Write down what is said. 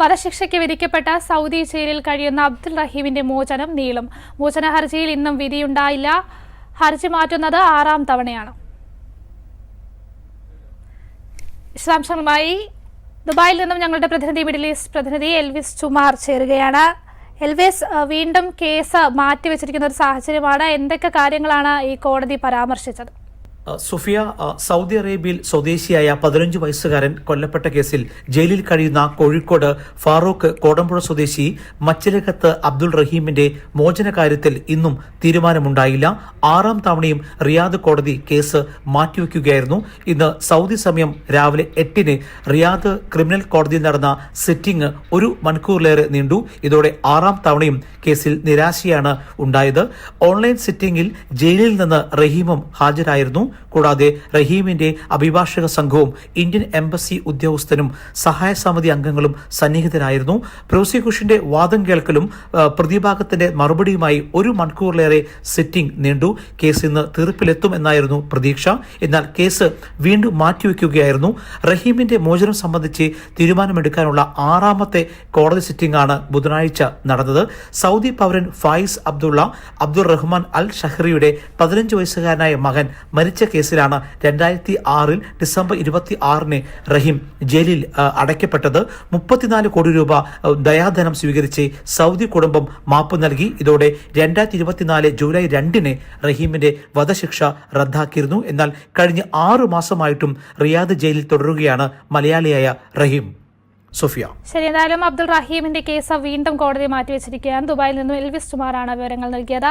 വധശിക്ഷയ്ക്ക് വിധിക്കപ്പെട്ട സൗദി ജയിലിൽ കഴിയുന്ന അബ്ദുൽ റഹീമിന്റെ മോചനം നീളും. മോചന ഹർജിയിൽ ഇന്നും വിധിയുണ്ടായില്ല. ഹർജി മാറ്റുന്നത് ആറാം തവണയാണ്. വിശദാംശങ്ങളുമായി ദുബായിൽ നിന്നും ഞങ്ങളുടെ പ്രതിനിധി മിഡിൽ ഈസ്റ്റ് പ്രതിനിധി എൽവിസ് ചുമാർ ചേരുകയാണ്. എൽവിസ് വീണ്ടും കേസ് മാറ്റിവെച്ചിരിക്കുന്ന ഒരു സാഹചര്യമാണ്. എന്തൊക്കെ കാര്യങ്ങളാണ് ഈ കോടതി പരാമർശിച്ചത്? സുഫിയ സൗദി അറേബ്യയിൽ സ്വദേശിയായ പതിനഞ്ച് വയസ്സുകാരൻ കൊല്ലപ്പെട്ട കേസിൽ ജയിലിൽ കഴിയുന്ന കോഴിക്കോട് ഫാറൂഖ് കോടമ്പുഴ സ്വദേശി മച്ചിലകത്ത് അബ്ദുൾ റഹീമിന്റെ മോചന കാര്യത്തിൽ ഇന്നും തീരുമാനമുണ്ടായില്ല. ആറാം തവണയും റിയാദ് കോടതി കേസ് മാറ്റിവെക്കുകയായിരുന്നു. ഇന്ന് സൗദി സമയം രാവിലെ എട്ടിന് റിയാദ് ക്രിമിനൽ കോടതിയിൽ നടന്ന സിറ്റിംഗ് ഒരു മണിക്കൂറിലേറെ നീണ്ടു. ഇതോടെ ആറാം തവണയും കേസിൽ നിരാശയാണ് ഉണ്ടായത്. ഓൺലൈൻ സിറ്റിംഗിൽ ജയിലിൽ നിന്ന് റഹീമും ഹാജരായിരുന്നു. കൂടാതെ റഹീമിന്റെ അഭിഭാഷക സംഘവും ഇന്ത്യൻ എംബസി ഉദ്യോഗസ്ഥനും സഹായ സമിതി അംഗങ്ങളും സന്നിഹിതരായിരുന്നു. പ്രോസിക്യൂഷന്റെ വാദം കേൾക്കലും പ്രതിഭാഗത്തിന്റെ മറുപടിയുമായി ഒരു മണിക്കൂറിലേറെ സിറ്റിംഗ് നീണ്ടു. കേസ് ഇന്ന് തീർപ്പിലെത്തും എന്നായിരുന്നു പ്രതീക്ഷ. എന്നാൽ കേസ് വീണ്ടും മാറ്റിവെക്കുകയായിരുന്നു. റഹീമിന്റെ മോചനം സംബന്ധിച്ച് തീരുമാനമെടുക്കാനുള്ള ആറാമത്തെ കോടതി സിറ്റിംഗ് ആണ് ബുധനാഴ്ച നടന്നത്. സൗദി പൗരൻ ഫായിസ് അബ്ദുള്ള അബ്ദുൾ റഹ്മാൻ അൽ ഷഹ്റിയുടെ പതിനഞ്ച് വയസ്സുകാരനായ മകൻ മരിച്ച കേസിലാണ് രണ്ടായിരത്തി ആറിൽ ഡിസംബർ ഇരുപത്തി ആറിന് റഹീം ജയിലിൽ അടയ്ക്കപ്പെട്ടത്. മുപ്പത്തിനാല് കോടി രൂപ ദയാധനം സ്വീകരിച്ച് സൗദി കുടുംബം മാപ്പ് നൽകി. ഇതോടെ രണ്ടായിരത്തി ഇരുപത്തിനാല് ജൂലൈ രണ്ടിന് റഹീമിന്റെ വധശിക്ഷ റദ്ദാക്കിയിരുന്നു. എന്നാൽ കഴിഞ്ഞ ആറു മാസമായിട്ടും റിയാദ് ജയിലിൽ തുടരുകയാണ് മലയാളിയായ റഹീം. സൊഫിയ. ശരി എന്തായാലും അബ്ദുൾ റഹീമിന്റെ കേസ് വീണ്ടും കോടതി മാറ്റിവെച്ചിരിക്കുകയാണ്. ദുബായിൽ നിന്നും എൽവിസ് കുമാറാണ് വിവരങ്ങൾ നൽകിയത്.